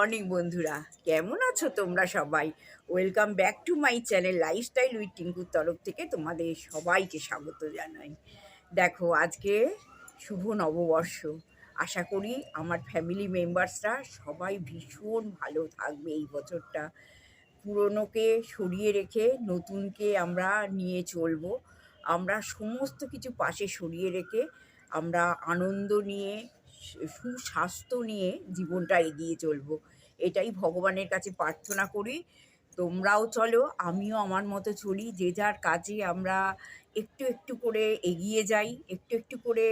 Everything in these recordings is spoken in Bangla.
মর্নিং বন্ধুরা। কেমন আছো তোমরা সবাই? Welcome back to my channel lifestyle with টিঙ্কুর তরফ থেকে তোমাদের সবাইকে স্বাগত জানাই। দেখো, আজকে শুভ নববর্ষ। আশা করি আমার ফ্যামিলি মেম্বার্সরা সবাই ভীষণ ভালো থাকবে এই বছরটা। পুরনোকে সরিয়ে রেখে নতুনকে আমরা নিয়ে চলবো। আমরা সমস্ত কিছু পাশে সরিয়ে রেখে আমরা আনন্দ নিয়ে সুস্বাস্থ্য নিয়ে জীবনটা এগিয়ে চলবো। এটাই ভগবানের কাছে প্রার্থনা করি। তোমরাও চলো, আমিও আমার মতো চলি, যে যার কাজে আমরা একটু একটু করে এগিয়ে যাই, একটু একটু করে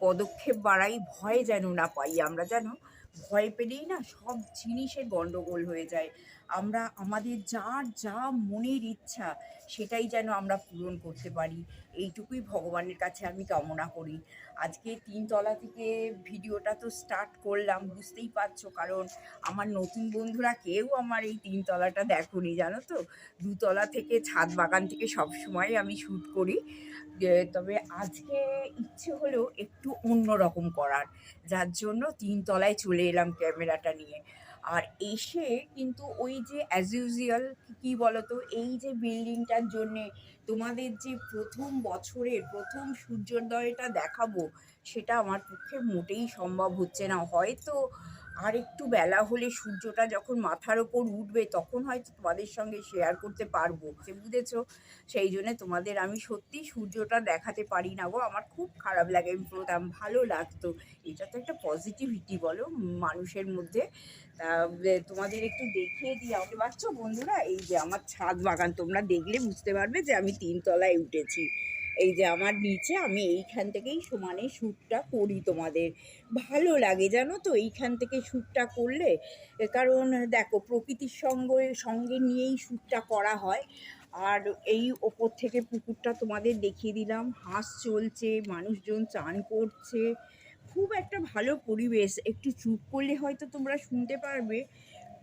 পদক্ষেপ বাড়াই, ভয় যেন না পাই আমরা যেন ভয় পেলেই না সব জিনিসের গণ্ডগোল হয়ে যায়। আমরা আমাদের যার যা মনের ইচ্ছা, সেটাই যেন আমরা পূরণ করতে পারি। এইটুকুই ভগবানের কাছে আমি কামনা করি। আজকে তিনতলা থেকে ভিডিওটা তো স্টার্ট করলাম, বুঝতেই পারছ। কারণ আমার নতুন বন্ধুরা কেউ আমার এই তিনতলাটা দেখোনি, জানো তো? দুতলা থেকে ছাদ বাগান থেকে সবসময় আমি শ্যুট করি। তবে আজকে ইচ্ছে হলো একটু অন্য রকম করার। যার জন্য তিনতলায় চলে এলাম ক্যামেরাটা নিয়ে। আর এসে কিন্তু ওই যে অ্যাজ ইউজুয়াল কী বলতো, এই যে বিল্ডিংটার জন্যে তোমাদের যে প্রথম বছরের, প্রথম সূর্যোদয়টা দেখাবো, সেটা আমার পক্ষে মোটেই সম্ভব হচ্ছে না। হয়তো আর একটু বেলা হলে সূর্যটা যখন মাথার ওপর উঠবে, তখন হয়তো তোমাদের সঙ্গে শেয়ার করতে পারব। সে বুঝেছ? সেই জন্য তোমাদের আমি সত্যি সূর্যটা দেখাতে পারি না গো। আমার খুব খারাপ লাগে, আমি ভালো লাগতো। এটা তো একটা পজিটিভিটি বলো, মানুষের মধ্যে। তোমাদের একটু দেখিয়ে দিই। আমাকে পারছ বন্ধুরা? এই যে আমার ছাদ বাগান, তোমরা দেখলে বুঝতে পারবে যে আমি তিনতলায় উঠেছি। এই যে আমার নিচে আমি এইখান থেকেই সমানে শ্যুটটা করি তোমাদের। ভালো লাগে জানো তো? এইখান থেকে শ্যুটটা করলে কারণ দেখো প্রকৃতির সঙ্গে সঙ্গে নিয়েই শ্যুটটা করা হয়। আর এই ওপর থেকে পুকুরটা তোমাদের দেখিয়ে দিলাম। হাঁস চলছে, মানুষজন চান করছে। খুব একটা ভালো পরিবেশ। একটু চুপ করলে হয়তো তোমরা শুনতে পারবে।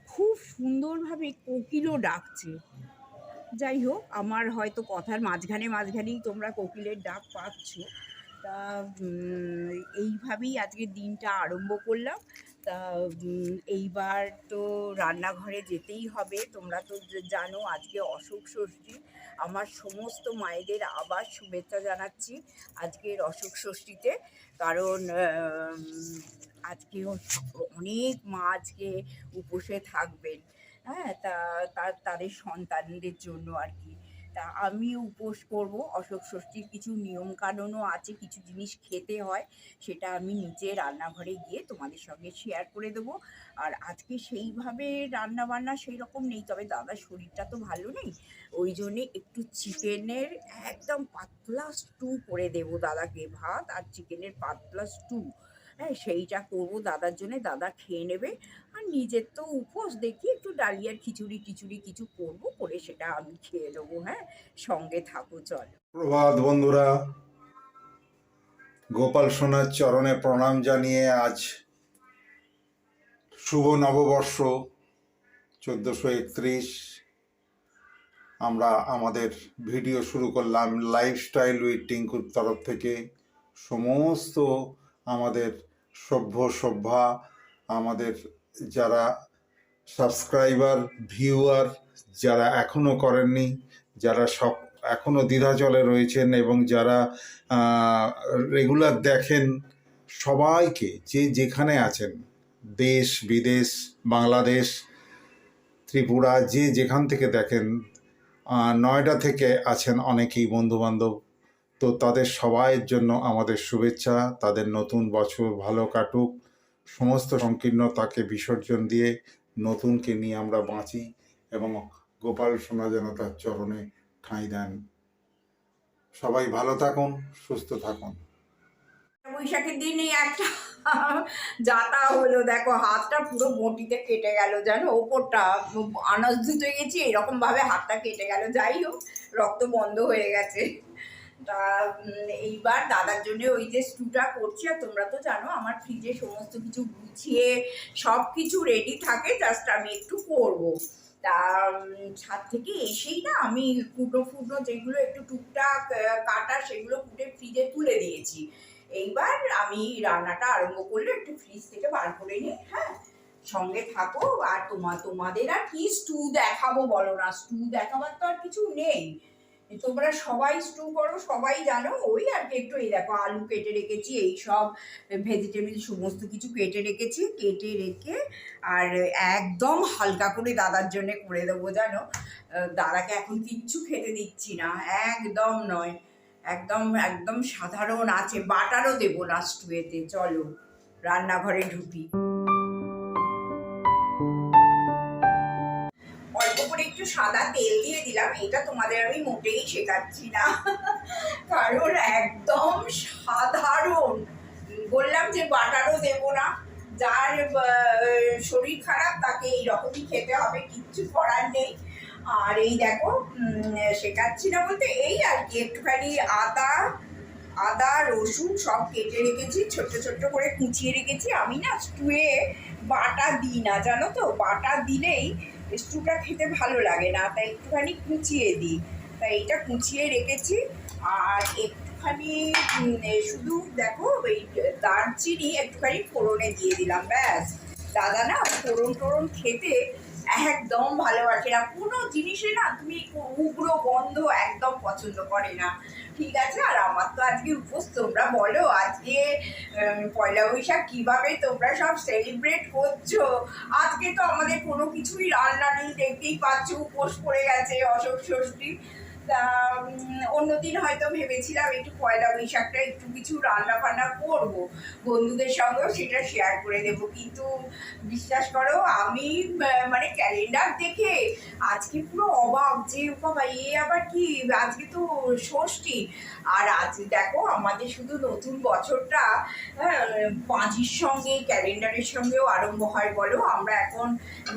খুব সুন্দরভাবে কোকিলও ডাকছে। যাই হোক আমার হয়তো কথার মাঝখানে মাঝখানেই তোমরা কোকিলের ডাক পাচ্ছ। তা এইভাবেই আজকে দিনটা আরম্ভ করলাম। তা এইবার তো রান্নাঘরে যেতেই হবে। তোমরা তো জানো আজকে অশোক ষষ্ঠী। আমার সমস্ত মায়েদের আবার শুভেচ্ছা জানাচ্ছি আজকের অশোক ষষ্ঠীতে। কারণ আম, আজকেও অনেক মা আজকে উপসে থাকবেন। হ্যাঁ তা তাদের সন্তানদের জন্য আর কি। তা আমি উপোস করব, অশোক ষষ্ঠীর কিছু নিয়ম কানুনও আছে, কিছু জিনিস খেতে হয়, সেটা আমি নিচে রান্নাঘরে গিয়ে তোমাদের সঙ্গে শেয়ার করে দেবো। আর আজকে সেইভাবে রান্না বান্না সেই রকম নেই, তবে দাদার শরীরটা তো ভালো নেই, ওই জন্যে একটু চিকেনের একদম পাতলা স্টু করে দেবো দাদাকে, ভাত আর চিকেনের পাতলা স্টু হ্যাঁ সেইটা করব দাদার জন্য দাদা খেয়ে নেবে। আর নিজের তো উপোস, দেখি একটু ডালিয়ার খিচুড়ি টিচুড়ি কিছু করব, করে সেটা আমি খেয়ে নেব হ্যাঁ। সঙ্গে থাকো, চল। প্রভাত বন্ধুরা, গোপাল সোনার চরণে প্রণাম জানিয়ে আজ শুভ নববর্ষ, চোদ্দোশো একত্রিশ। আমরা আমাদের ভিডিও শুরু করলাম লাইফস্টাইল উইথ টিঙ্কুর তরফ থেকে। সমস্ত আমাদের সভ্য সভ্যা, আমাদের যারা সাবস্ক্রাইবার, ভিউয়ার, যারা এখনও করেননি, যারা সব এখনও দ্বিধাচলে রয়েছেন এবং যারা রেগুলার দেখেন, সবাইকে যে যেখানে আছেন, দেশ, বিদেশ, বাংলাদেশ, ত্রিপুরা, যে যেখান থেকে দেখেন নয়ডা থেকে আছেন অনেকেই বন্ধুবান্ধব তো তাদের সবাইয়ের জন্য আমাদের শুভেচ্ছা, তাদের নতুন বছর ভালো কাটুক। সমস্ত সংকীর্ণতাকে বিসর্জন দিয়ে নতুনকে নিয়ে আমরা বাঁচি এবং গোপাল সোনা যেন তার চরণে ঠাঁই দেন। সবাই ভালো থাকুন, সুস্থ থাকুন। বৈশাখের দিনে একটা যাতা হলো, দেখো হাতটা পুরো বটিতে কেটে গেল, জানো? ওপরটা আনাজ ধুতে গেছি এরকম ভাবে হাতটা কেটে গেল। যাই হোক, রক্ত বন্ধ হয়ে গেছে। তা এইবার দাদার জন্য ওই যে স্টুটা করছি, আর তোমরা তো জানো আমার ফ্রিজে সমস্ত কিছু গুছিয়ে সব কিছু রেডি থাকে জাস্ট আমি একটু করব। তা ছাদ থেকে এসেই না আমি কুটো ফুটো যেগুলো একটু টুকটাক কাটা সেগুলো কুটে ফ্রিজে তুলে দিয়েছি। এইবার আমি রান্নাটা আরম্ভ করলে একটু ফ্রিজ থেকে বার করে নিই হ্যাঁ সঙ্গে থাকো। আর তোমার তোমাদের আর কি স্টু দেখাবো বলো না স্টু দেখাবার তো আর কিছু নেই। তোমরা সবাই স্টু করো, সবাই জানো ওই আর কি একটু এই দেখো আলু কেটে রেখেছি, এই সব ভেজিটেবল সমস্ত কিছু কেটে রেখেছি, কেটে রেখে আর একদম হালকা করে দাদার জন্য করে দেবো জানো। দাদাকে এখন কিচ্ছু খেতে দিচ্ছি না, একদম নয়, একদম একদম সাধারণ আছে, বাটারও দেবো না স্টুয়েতে চলো, রান্নাঘরে ঢুকি। সাদা তেল দিয়ে দিলাম, এটা তোমাদের আমি মোটেই শেখাচ্ছি না। কারণ একদম সাধারণ। বললাম যে বাটারও দেবো না, যার শরীর খারাপ তাকে এইরকমই খেতে হবে, কিচ্ছু করার নেই। আর এই দেখো শেখাচ্ছি না বলতে, এই আর কি, একটুখানি আদা আদা, রসুন সব কেটে রেখেছি, ছোট্ট ছোট্ট করে কুচিয়ে রেখেছি। আমি না স্টুয়ে বাটা দিই না, জানো তো? বাটা দিলেই স্টুটা খেতে ভালো লাগে না, তাই একটুখানি কুচিয়ে দিই। তাই এটা কুচিয়ে রেখেছি। আর একটুখানি শুধু দেখো ওই দারচিনি একটুখানি ফোড়নে দিয়ে দিলাম, ব্যাস। দাদা না ফোড়ন টোড়ন খেতে একদম ভালোবাসে না। কোনো জিনিসে না তুমি উগ্র গন্ধ একদম পছন্দ করে না। ঠিক আছে? আর আমার তো আজকে উপোস, তোমরা বলো আজকে পয়লা বৈশাখ কীভাবে তোমরা সব সেলিব্রেট করছ? আজকে তো আমাদের কোনো কিছুই রান্না নেই, দেখতেই পাচ্ছ উপোস পড়ে গেছে অশোক ষষ্ঠী তা অন্যদিন হয়তো ভেবেছিলাম একটু পয়লা বৈশাখটা একটু কিছু রান্না বান্না করব। বন্ধুদের সঙ্গেও সেটা শেয়ার করে দেবো। কিন্তু বিশ্বাস করো, আমি মানে ক্যালেন্ডার দেখে আজকে পুরো অবাক যে বাবা এ আবার কি? আজকে তো ষষ্ঠী। আর আজ দেখো, আমাদের শুধু নতুন বছরটা পাঁজির সঙ্গে, ক্যালেন্ডারের সঙ্গেও আরম্ভ হয়, বলো। আমরা এখন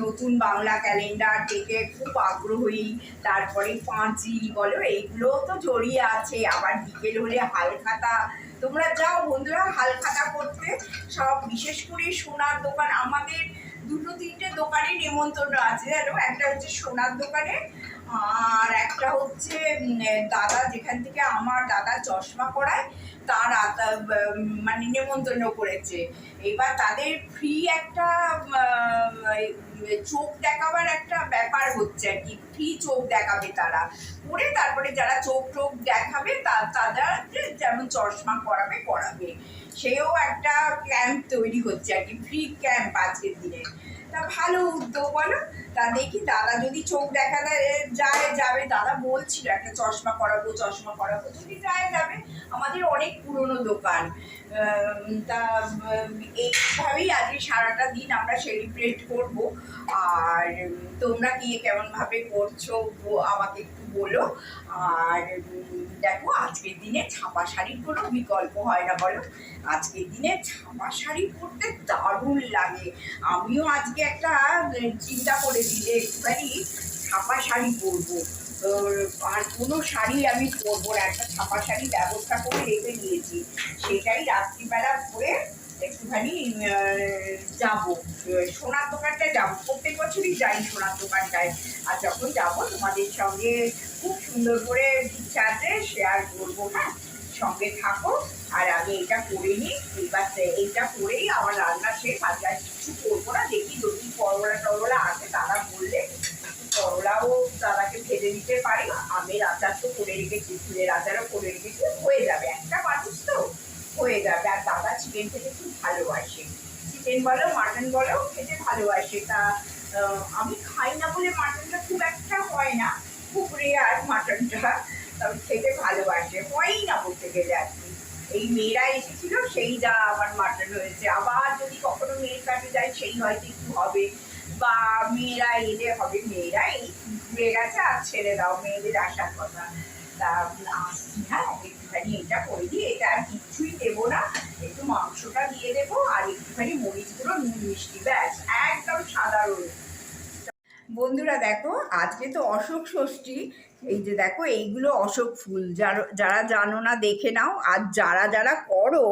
নতুন বাংলা ক্যালেন্ডার দেখে খুব আগ্রহী। তারপরে পাঁচি বলো এইগুলো তো জড়িয়ে আছে। আবার বিকেল হলে হালখাতা। তোমরা যাও বন্ধুরা, হালখাতা করতে। সব বিশেষ করে সোনার দোকান। আমাদের দুটো তিনটে দোকানে নেমন্তন্ন আছে, জানো? একটা হচ্ছে সোনার দোকানে, আর একটা হচ্ছে দাদা যেখান থেকে আমার দাদা চশমা পরায়, তার মানে নেমন্তন্ন করেছে। এবার তাদের ফ্রি একটা চোখ দেখাবার একটা ব্যাপার হচ্ছে আর কি। ফ্রি চোখ দেখাবে তারা। করে তারপরে যারা চোখ টোখ দেখাবে তারা যেমন চশমা করাবে করাবে সেও একটা ক্যাম্প তৈরি হচ্ছে আর কি ফ্রি ক্যাম্প আজকের দিনে। তা ভালো উদ্যোগ, বলো? তা দেখি, দাদা যদি চোখ দেখা যায়, যাবে, দাদা বলছিল একটা চশমা করাবো চশমা করাবো যদি যায় যাবে। আমাদের অনেক পুরনো দোকান। তা, এইভাবেই আজকে সারাটা দিন আমরা সেলিব্রেট করব। আর তোমরা কি কেমনভাবে করছ, আমাকে একটু বলো। আর, দেখো, আজকের দিনে ছাপা শাড়ির কোনো বিকল্প হয় না বলো। আজকের দিনে ছাপা শাড়ি পরতে দারুণ লাগে। আমিও আজকে একটা চিন্তা করে দিলে, একটুখানি ছাপা শাড়ি পরবো। আর কোনো শাড়ি আমি পরবো না, একটা ছাপা শাড়ি ব্যবস্থা করে রেখে দিয়েছি। সেটাই রাত্রিবেলা পরে একটুখানি যাব। সোনার দোকানটায় যাব। প্রত্যেক বছরই যাই সোনার দোকানটায়। আর যখন যাব, তোমাদের সঙ্গে খুব সুন্দর করে ইচ্ছা আছে শেয়ার করব হ্যাঁ? সঙ্গে থাকো। আর আমি এটা করে নিই। এইবার সে- এইটা করেই আমার রান্না শেষ। আর কিছু করব না, দেখি যদি করলা টরলা আছে, তারা বললে করলাও দাদাকে ভেজে দিতে পারি। আমের আচার তো করে রেখেছি, ফুলের আচারও করে রেখেছি। হয়ে যাবে। একটা মানুষ তো। হয়ে যাবে। আর দাদা চিকেন খেতে খুব ভালোবাসে। চিকেন বলো মাটন বলো, খেতে ভালোবাসে। তা আমি খাই না বলে মাটনটা খুব একটা হয় না। খুব রেয়ার মাটনটা তবে খেতে ভালোবাসে। হয়ই না বলতে গেলে আর কি। এই মেয়েরা এসেছিল, সেই যা আমার মাটন হয়েছে। আবার যদি কখনো মেয়ের কাছে যায় সেই হয়তো একটু হবে। বা মেয়েরা এলে হবে। মেয়েরা এই ঘুরে গেছে আর ছেড়ে দাও। মেয়েদের আসার কথা। তা, আসছি হ্যাঁ? একটুখানি এটা করে দিই এটা আর কিচ্ছুই দেবো না। একটু মাংসটা দিয়ে দেবো আর একটুখানি মরিচ মরিচগুলো নুন মিষ্টি ব্যাস, একদম সাধারণ। বন্ধুরা দেখো, আজকে তো অশোক ষষ্ঠী। এই যে দেখো, এইগুলো অশোক ফুল। যারা যারা জানো না, দেখে নাও। আর যারা যারা করো,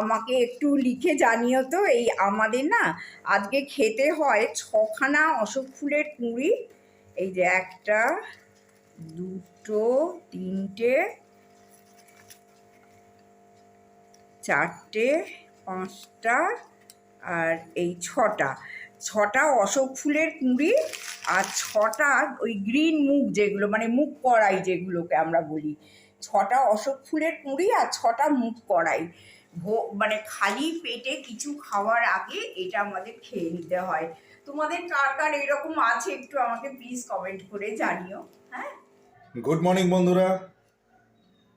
আমাকে একটু লিখে জানিও তো, এই আমাদের না, আজকে খেতে হয় ছখানা অশোক ফুলের কুঁড়ি। এই যে একটা, দুটো, তিনটে চারটে, পাঁচটা আর এই ছটা। ছটা অশোক ফুলের কুঁড়ি আর ছটা ওই গ্রিন মুখ যেগুলো মানে মুখ কড়াই যেগুলোকে আমরা বলি। ছটা অশোক ফুলের কুঁড়ি আর ছটা মুখ কড়াই। মানে খালি পেটে কিছু খাওয়ার আগে এটা আমাদের খেয়ে নিতে হয়। তোমাদের কার কার এরকম আছে একটু আমাকে প্লিজ কমেন্ট করে জানিও হ্যাঁ? গুড মর্নিং বন্ধুরা।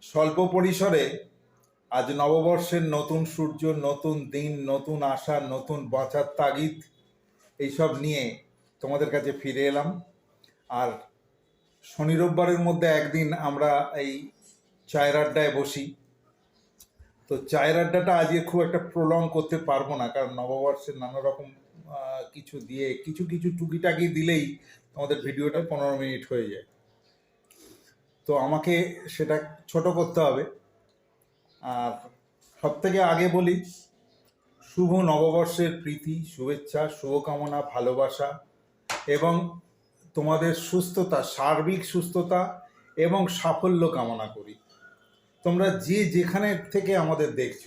স্বল্প পরিসরে আজ নববর্ষের নতুন সূর্য, নতুন দিন, নতুন আশা, নতুন বাঁচার তাগিদ, এইসব নিয়ে তোমাদের কাছে ফিরে এলাম। আর শনি রোববারের মধ্যে একদিন আমরা এই চায়ের আড্ডায় বসি। তো চায়ের আড্ডাটা আজকে খুব একটা প্রলং করতে পারব না, কারণ নববর্ষের নানা রকম কিছু দিয়ে, কিছু কিছু টুকিটাকি দিলেই তোমাদের ভিডিওটা পনেরো মিনিট হয়ে যায়। তো আমাকে সেটা ছোট করতে হবে। সব থেকে আগে বলি, শুভ নববর্ষের প্রীতি, শুভেচ্ছা, শুভকামনা, ভালোবাসা এবং তোমাদের সুস্থতা, সার্বিক সুস্থতা এবং সাফল্য কামনা করি। তোমরা যে যেখানে থেকে আমাদের দেখছ,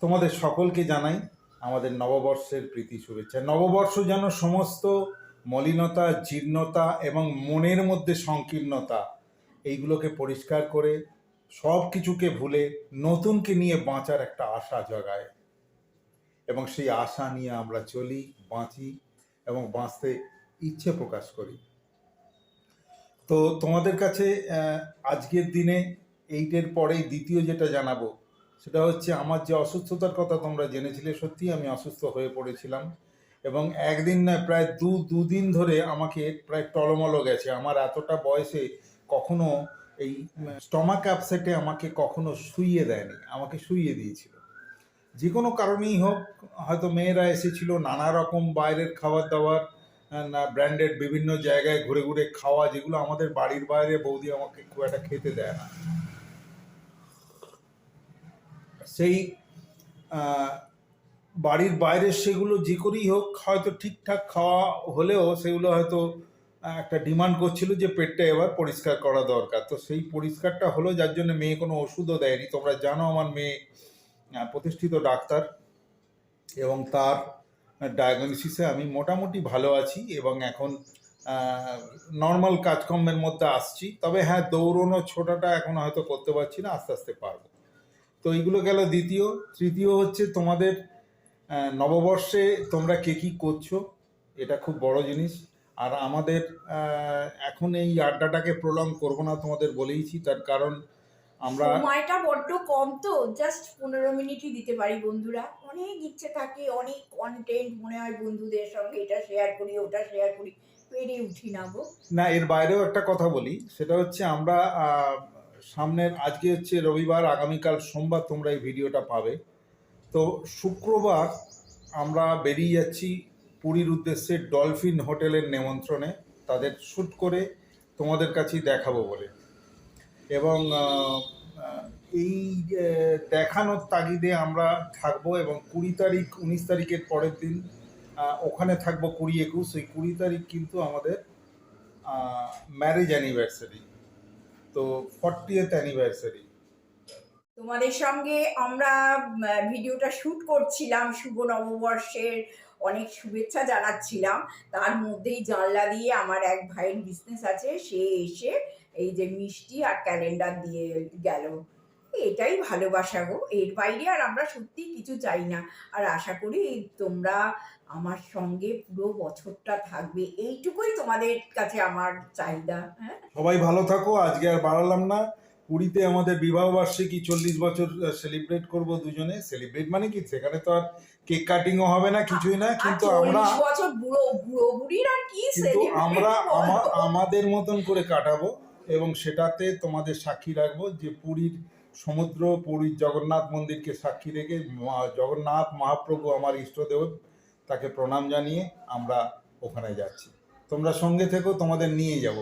তোমাদের সকলকে জানাই আমাদের নববর্ষের প্রীতি, শুভেচ্ছা। নববর্ষ যেন সমস্ত মলিনতা, জীর্ণতা এবং মনের মধ্যে সংকীর্ণতা, এইগুলোকে পরিষ্কার করে সব কিছুকে ভুলে নতুনকে নিয়ে বাঁচার একটা আশা জাগায়। এবং সেই আশা নিয়ে আমরা চলি, বাঁচি এবং বাঁচতে ইচ্ছে প্রকাশ করি। তো তোমাদের কাছে আজকের দিনে এইটের পরেই দ্বিতীয় যেটা জানাব, সেটা হচ্ছে আমার যে অসুস্থতার কথা তোমরা জেনেছিলে, সত্যি আমি অসুস্থ হয়ে পড়েছিলাম। এবং একদিন নয় প্রায় দু, দুদিন ধরে আমাকে প্রায় টলমলো গেছে। আমার এতটা বয়সে কখনো এই স্টমাক অ্যাপসেটে আমাকে কখনো শুইয়ে দেয়নি, আমাকে শুইয়ে দিয়েছিল। যে কোনো কারণেই হোক, হয়তো মেয়েরা এসেছিল, নানা রকম বাইরের খাবার দাবার ব্র্যান্ডেড বিভিন্ন জায়গায় ঘুরে ঘুরে খাওয়া, যেগুলো আমাদের বাড়ির বাইরে বৌদি আমাকে খুব একটা খেতে দেয় না। সেই বাড়ির বাইরে সেগুলো যে করেই হোক, হয়তো ঠিকঠাক খাওয়া হলেও সেগুলো হয়তো একটা ডিমান্ড করছিল যে পেটটা এবার পরিষ্কার করা দরকার। তো সেই পরিষ্কারটা হলো, যার জন্য মেয়ে কোনো ওষুধও দেয়নি। তোমরা জানো আমার মেয়ে প্রতিষ্ঠিত ডাক্তার এবং তার ডায়াগনোসিসে আমি মোটামুটি ভালো আছি এবং এখন নর্মাল কাজকর্মের মধ্যে আসছি। তবে হ্যাঁ দৌড়নো ছোটাটা এখন হয়তো করতে পারছি না, আস্তে আস্তে পারব। তো এইগুলো গেল দ্বিতীয়। তৃতীয় হচ্ছে তোমাদের নববর্ষে তোমরা কে কী করছ? এটা খুব বড় জিনিস। আর আমাদের এখন এই আড্ডাটাকে প্রলং করব না তোমাদের বলেইছি তার কারণ আমরা সময়টা বড্ড কম তো জাস্ট পনেরো মিনিটই দিতে পারি বন্ধুরা। অনেক ইচ্ছে থাকে অনেক কন্টেন্ট মনে হয় বন্ধুদের সঙ্গে এটা শেয়ার করি ওটা শেয়ার করি পেরে উঠি না গো। না এর বাইরেও একটা কথা বলি সেটা হচ্ছে আমরা সামনের আজকে হচ্ছে রবিবার আগামীকাল সোমবার তোমরা এই ভিডিওটা পাবে। তো শুক্রবার আমরা বেরিয়ে যাচ্ছি পুরীর উদ্দেশ্যে ডলফিন হোটেলের নেমন্ত্রণে তাদের শ্যুট করে তোমাদের কাছেই দেখাবো বলে। এবং এই দেখানোর তাগিদে আমরা থাকব এবং কুড়ি তারিখ, উনিশ তারিখের পরের দিন ওখানে থাকব কুড়ি একুশ। ওই কুড়ি তারিখ কিন্তু আমাদের ম্যারেজ অ্যানিভার্সারি তো ফর্টি ফর্টিয়েথ অ্যানিভার্সারি তোমাদের সঙ্গে আমরা ভিডিওটা শ্যুট করছিলাম শুভ নববর্ষের অনেক শুভেচ্ছা জানাচ্ছিলাম। তার মধ্যেই জানলা দিয়ে আমার এক ভাইয়ের বিজনেস আছে, সে এসে এই যে মিষ্টি আর ক্যালেন্ডার দিয়ে গেল। এটাই ভালোবাসা গো। এর বাইরে আর আমরা সত্যি কিছু চাই না। আর আশা করি তোমরা আমার সঙ্গে পুরো বছরটা থাকবে। এইটুকুই তোমাদের কাছে আমার চাহিদা। হ্যাঁ? সবাই ভালো থাকো, আজকে আর বাড়ালাম না। পুরীতে আমাদের বিবাহ বার্ষিকী চল্লিশ বছর সেলিব্রেট করব দুজনে। সেলিব্রেট মানে কি? সেখানে তো আর কেক কাটিংও হবে না কিছুই না কিন্তু আমরা বছর বুড়ো বুড়ো বুড়ির আর কি কিন্তু আমরা আমাদের মতন করে কাটাবো এবং সেটাতে তোমাদের সাক্ষী রাখব যে পুরীর সমুদ্র পুরীর জগন্নাথ মন্দিরকে সাক্ষী রেখে জগন্নাথ মহাপ্রভু আমার ইষ্টদেব তাকে প্রণাম জানিয়ে আমরা ওখানে যাচ্ছি। তোমরা সঙ্গে থেকো তোমাদের নিয়ে যাব।